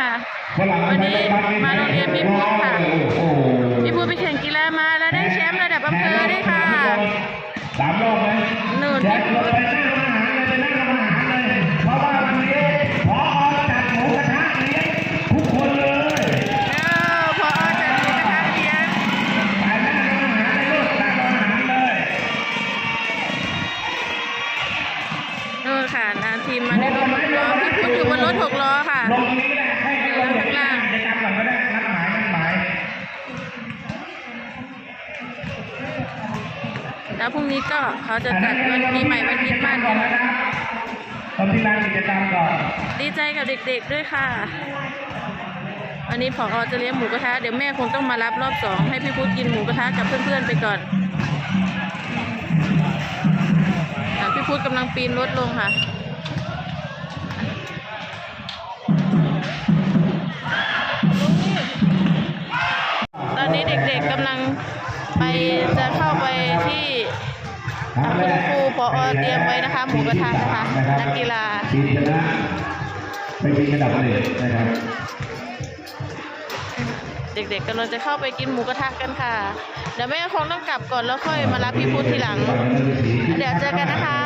ค่ะฝรั่งวันนี้มาโรงเรียนพี่พุทธค่ะโอ้โหพี่พูดไปแข่งกีฬามาแล้วได้แชมป์ระดับอำเภอด้วยค่ะสามรอบไหมนู่นแจกรถไปนั่งอาหารเลยไปนั่งอาหารเลยเพราะว่าวันนี้พอจัดหมูกระทะเลี้ยงทุกคนเแล้วพรุ่งนี้ก็เขาจะจัดวันปีใหม่วันคริดมาสก่กัอนนนะครับตอนที่ร้านกิจกรรมก่อนดีใจกับเด็กๆด้วยค่ะ วันนี้ผอจะเลี้ยงหมูกระทะเดี๋ยวแม่คงต้องมารับรอบสองให้พี่พุทธกินหมูกระทะกับเพื่อนๆไปก่อนพี่พุทธกำลังปีนรถลงค่ะตอนนี้เด็กๆกำลัง ไปจะเข้าไปที่อะคุณครูพอเตรียมไว้นะคะหมูกระทะนะคะนักกีฬาทีมชนะไปกินกระดับหนึ่งนะครับเด็กๆกำลังจะเข้าไปกินหมูกระทะกันค่ะ เดี๋ยวแม่คงต้องกลับก่อนแล้วค่อยมารับพี่พุทธทีหลัง เดี๋ยวเจอกันนะคะ